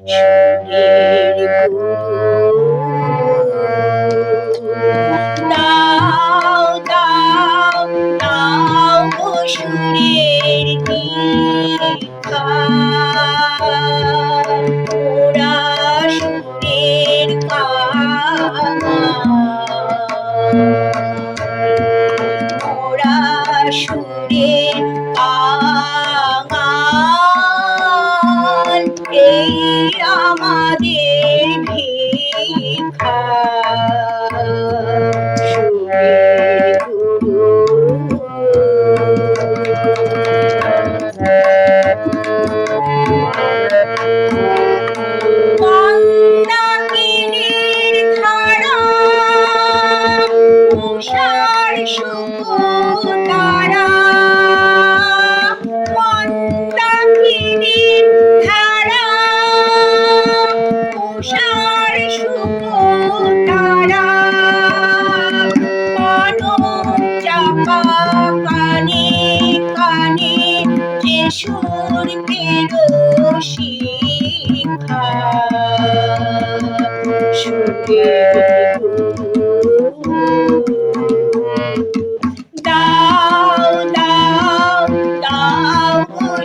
সুরের দাও দাও দাও গো সুরের ওরা সুরের খা Tchau.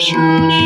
shush.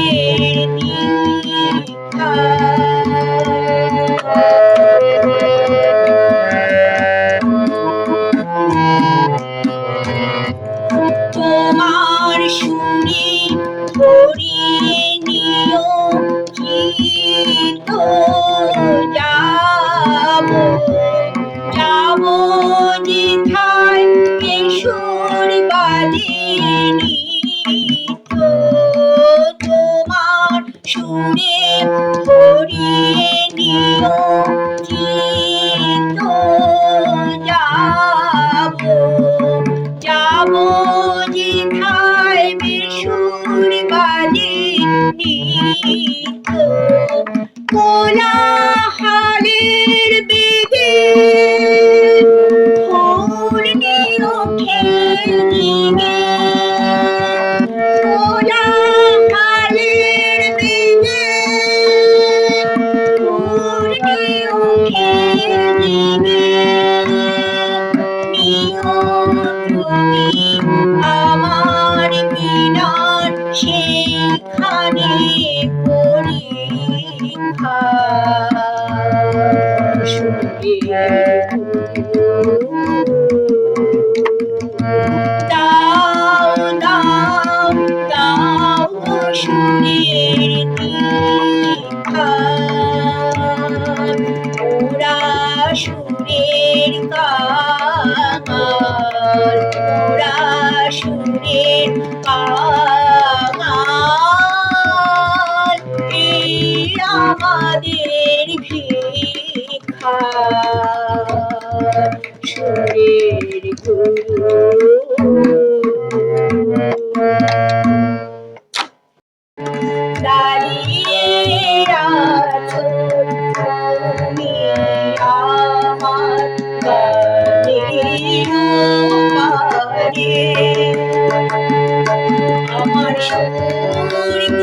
সুরের কাল লাগে আমার সুর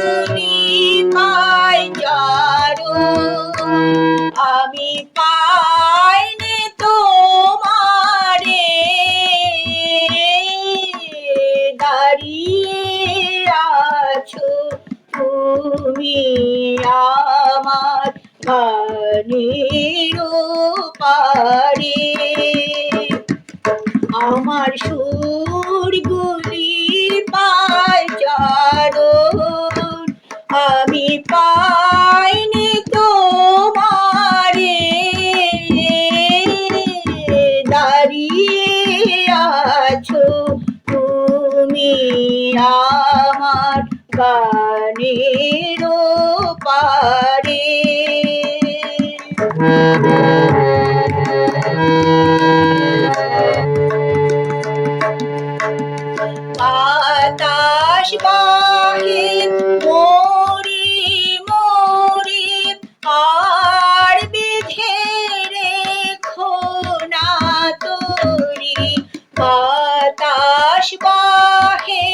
রস বহে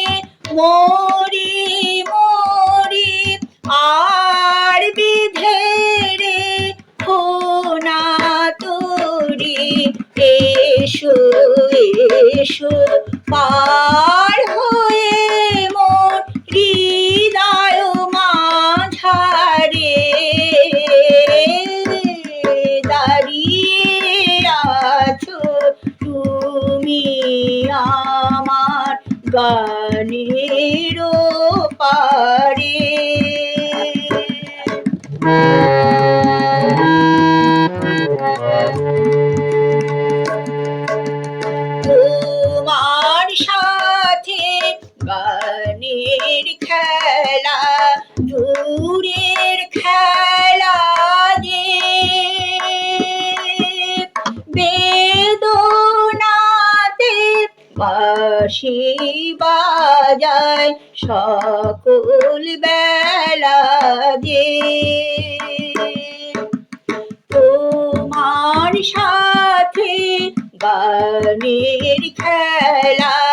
মরি মরি আর বিধে রে না তোরে এসো এসো পা গানের পারে বাঁশি বাজায় সকল বেলা যে। তোমার সাথে গানের খেলা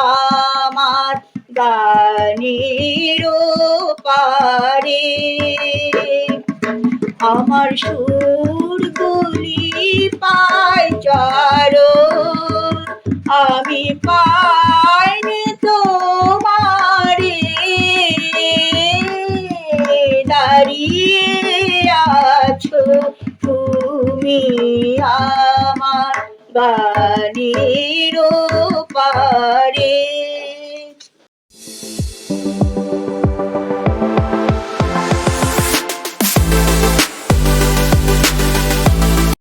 আমার গানের পারে। আমার সুর গুলি পাই চরণ আমি পাইনি তোমারে। দাঁড়িয়ে আছো তুমি আমার